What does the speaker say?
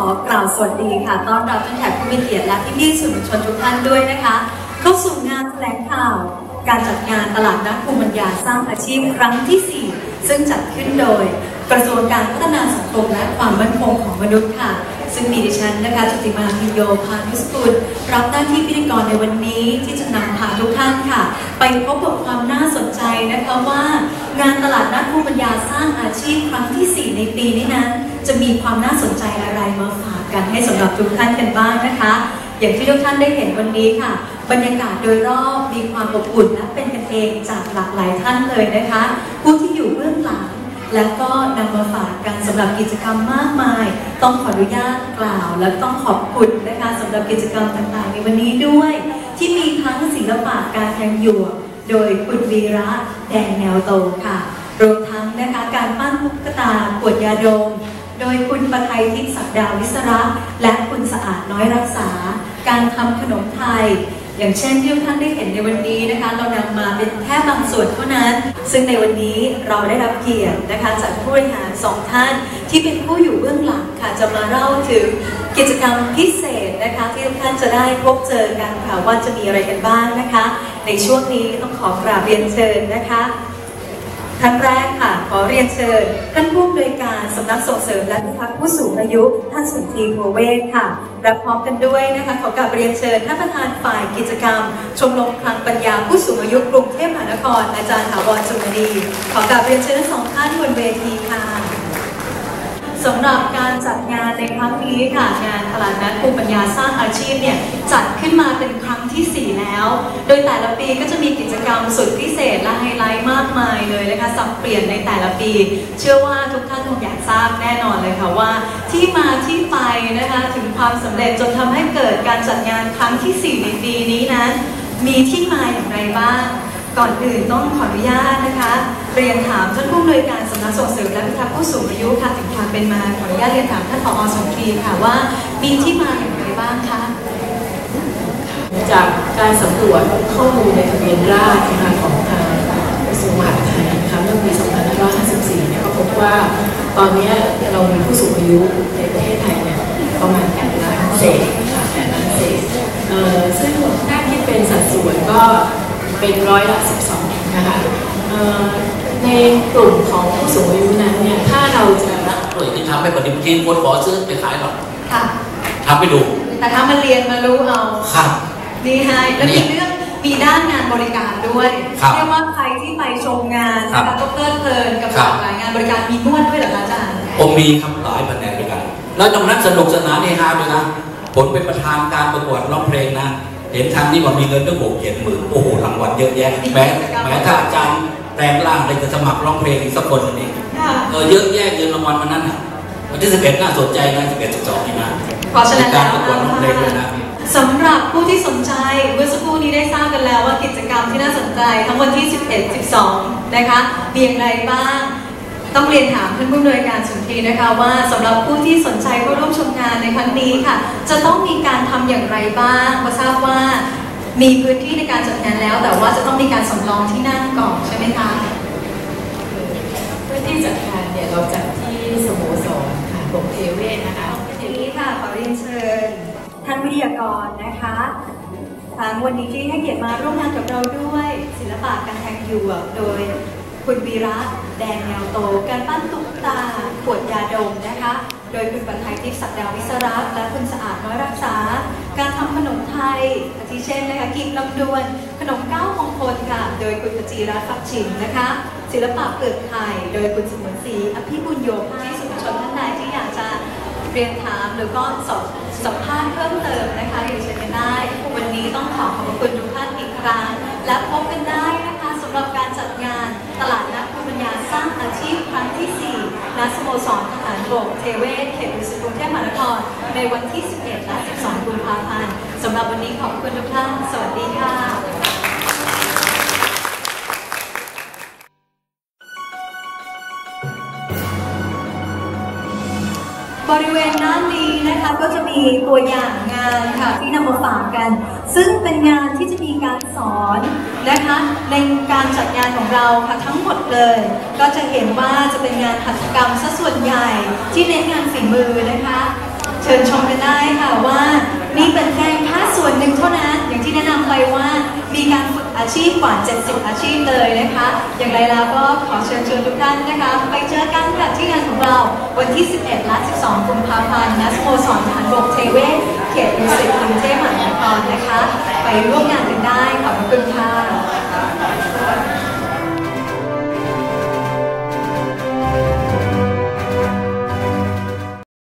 ขอกล่าวสวัสดีค่ะ ต้อนรับท่านแขกผู้มีเกียรติและพี่ๆสื่อมวลชนทุกท่านด้วยนะคะ เข้าสู่งานแถลงข่าว การจัดงานตลาดนัดภูมิปัญญาสร้างอาชีพครั้งที่ 4 ซึ่งจัดขึ้นโดย กระทรวงการพัฒนาสังคมและความมั่นคงของมนุษย์ค่ะ ซึ่งมีดิฉันนะคะจุติมาพิโยพานุสกุลรับหน้าที่พิธีกรในวันนี้ที่จะนำพาทุกท่านค่ะ ไปพบกับความน่าสนใจนะคะว่า งานตลาดนัดภูมิปัญญาสร้างอาชีพครั้งที่ 4 ในปีนี้นั้น จะมีความน่าสนใจอะไรมาฝากกันให้สำหรับทุกท่านกันบ้างนะคะ อย่างที่ทุกท่านได้เห็นวันนี้ค่ะ บรรยากาศโดยรอบมีความอบอุ่นและเป็นกันเองจากหลากหลายท่านเลยนะคะ ผู้ที่อยู่ แล้วก็นำมาฝากกันสำหรับกิจกรรมมากมาย ต้องขออนุญาตกล่าว และต้องขอบคุณนะคะสำหรับกิจกรรมต่างๆ ในวันนี้ด้วย ที่มีทั้งศิลปะการแทงหยวกโดยคุณวีระแดงแนวโตค่ะรวมทั้งนะคะการปั้นตุ๊กตาขวดยาดม โดยคุณประไทยทิพย์ศักดาวิศระและคุณสะอาดน้อยรักษา การทำขนมไทย อย่างเช่นที่ทุกท่านได้เห็นในวันนี้นะคะ เรานำมาเป็นแค่บางส่วนเท่านั้น ซึ่งในวันนี้เราได้รับเกียรตินะคะจากผู้บริหารสองท่านที่เป็นผู้อยู่เบื้องหลังค่ะจะมาเล่าถึงกิจกรรมพิเศษนะคะ ที่ทุกท่านจะได้พบเจอกันค่ะว่าจะมีอะไรกันบ้างนะคะ ในช่วงนี้ต้องขอกราบเรียนเชิญนะคะ ท่านแรกค่ะ ขอเรียนเชิญ ท่านผู้อำนวยการสำนักส่งเสริมและพิทักษ์ผู้สูงอายุ ท่านสุนทรีโพเวศค่ะและพร้อมกันด้วยนะคะขอกราบเรียนเชิญท่านประธานฝ่ายกิจกรรม ชมรมคลังปัญญาผู้สูงอายุกรุงเทพมหานคร อาจารย์ถาวรจุลดีขอกราบเรียนเชิญทั้งสองท่านบนเวทีค่ะสำหรับการจัดงานในครั้งนี้ค่ะงานตลาดนัดภูมิปัญญาสร้างอาชีพเนี่ยจัดขึ้นมาเป็นครั้งที่4 โดยแต่ละปีก็จะมีกิจกรรมสุดพิเศษและไฮไลท์มากมายเลยนะคะสับเปลี่ยนในแต่ละปี เชื่อว่าทุกท่านคงอยากทราบแน่นอนเลยค่ะว่า ที่มาที่ไปนะคะถึงความสำเร็จจนทำให้เกิดการจัดงานครั้งที่ 4 ในปีนี้นั้น มีที่มาอย่างไรบ้างก่อนอื่นต้องขออนุญาตนะคะเรียนถามท่านผู้อำนวยการสำนักส่งเสริมและพิทักษ์ผู้สูงอายุค่ะถึงความเป็นมาขออนุญาตเรียนถามท่านผอสมทีค่ะว่า มีที่มาอย่างไรบ้างคะ จากการสำรวจข้อมูลในทะเบียนราษฎร์นะคะของทางกระทรวงมหาดไทยนะคะเมื่อปี2554เนี่ยก็พบว่าตอนนี้เรามีผู้สูงอายุในประเทศไทยเนี่ยประมาณ8ล้านเศษค่ะ8ล้านเศษเอ่อซึ่งถ้าคิดเป็นสัดส่วนก็เป็นร้อยละ12นะคะเอ่อในกลุ่มของผู้สูงอายุนั้นเนี่ยถ้าเราจะด้วยที่ทำให้ปฏิบัติคนขอซื้อไปขายหรอกค่ะทำไปดู แต่ถ้ามาเรียนมารู้เอาครับ ดีไฮแล้วเนี่มียเรื่องมีด้านงานบริการด้วยครับเรียกว่าใครที่ไปชมงานนะครัคะบก็เพลิดเพลินกับคหรับ ลากหลายงานบริการมีนวดด้วยเหรอคะอาจารย์ ผมมีครับหลายแผนกด้วยกันแล้วตรงนั้นสนุกสนานเฮฮาด้วยนะผมเป็นประธานการประกวดร้องเพลงนะ เห็นทางนี้ว่ามีเงินตั้งหกเจ็ดหมื่นโอ้โหรางวัลเยอะแยะแม้แม้ถ้าอาจารย์แปลงร่างเลยจะสมัครร้องเพลงอีกสักคนหนึงเองค่ะ เออเยอะแยะเงินรางวัลวันนั้นน่ะวันที่สิบเอ็ดน่าสนใจนะสิบเอ็ดสิบสองนี่นะเพราะฉะนั้นการประกวดร้องเพลงเลยนะ สำหรับผู้ที่สนใจเมื่อสักครู่นี้ได้ทราบกันแล้วว่ากิจกรรมที่น่าสนใจทั้งวันที่ 11 12 นะคะมีอย่างไรบ้าง ต้องเรียนถามท่านผู้อำนวยการสุนทรีนะคะว่าสำหรับผู้ที่สนใจเข้าร่วมชมงานในครั้งนี้ค่ะ จะต้องมีการทำอย่างไรบ้างเพราะทราบว่ามีพื้นที่ในการจัดงานแล้ว แต่ว่าจะต้องมีการสำรองที่นั่งก่อนใช่ไหมคะพื่อที่จัดการเนี่ยเราจัดที่สโมสรค่ะบงเทเวศนะคะ ทีนี้ค่ะขอเรียนเชิญท่าน วิทยากรนะคะทั้งวันนี้ที่ให้เกียรติมาร่วมงานกับเราด้วยศิลปะการแทงหยวกโดยคุณวีระแดงแนวโต การปั้นตุ๊กตาขวดยาดมนะคะ โดยคุณปัทไทยทิพย์ศักดาวิศรักษ์และคุณสะอาดน้อยรักษา การทำขนมไทยอาทิเช่นนะคะกีบลำดวน ขนมเก้ามงคลค่ะ โดยคุณปจีรัตน์ฟักชิมนะคะ ศิลปะเปลือกไข่โดยคุณสมุนศรีอภิบุญโยให้สุขชนท่านใดที่อยากจะเรียนถามหรือก็สอบสัมภาษณ์ ณสโมสรทหารบกเทเวศเขตอุสิตกรุงเทพมหานครในวันที่ 11 และ 12 กุมภาพันธ์สำหรับวันนี้ขอบคุณทุกท่าน สวัสดีค่ะบริเวณน้าน นะคะก็จะมีตัวอย่างงานค่ะที่นำมาฝากกัน ซึ่งเป็นงานที่จะมีการสอนนะคะในการจัดงานของเราค่ะทั้งหมดเลย ก็จะเห็นว่าจะเป็นงานหัตถกรรมซะส่วนใหญ่ที่เน้นงานฝีมือนะคะ เชิญชมกันได้ค่ะว่านี่เป็นแค่แค่ส่วนหนึ่งเท่านั้นอย่างที่แนะนำไปว่ามีการฝึก อาชีพกว่า 70 อาชีพเลยนะคะ อย่างไรแล้วก็ขอเชิญชวนทุกท่านนะคะ ไปเจอกันกับที่งานของเราวันที่ 11 และ 12 กุมภาพันธ์ณสโมสรทหารบกเทเวศเขตดุสิตกรุงเทพมหานครนะคะ ไปร่วมงาน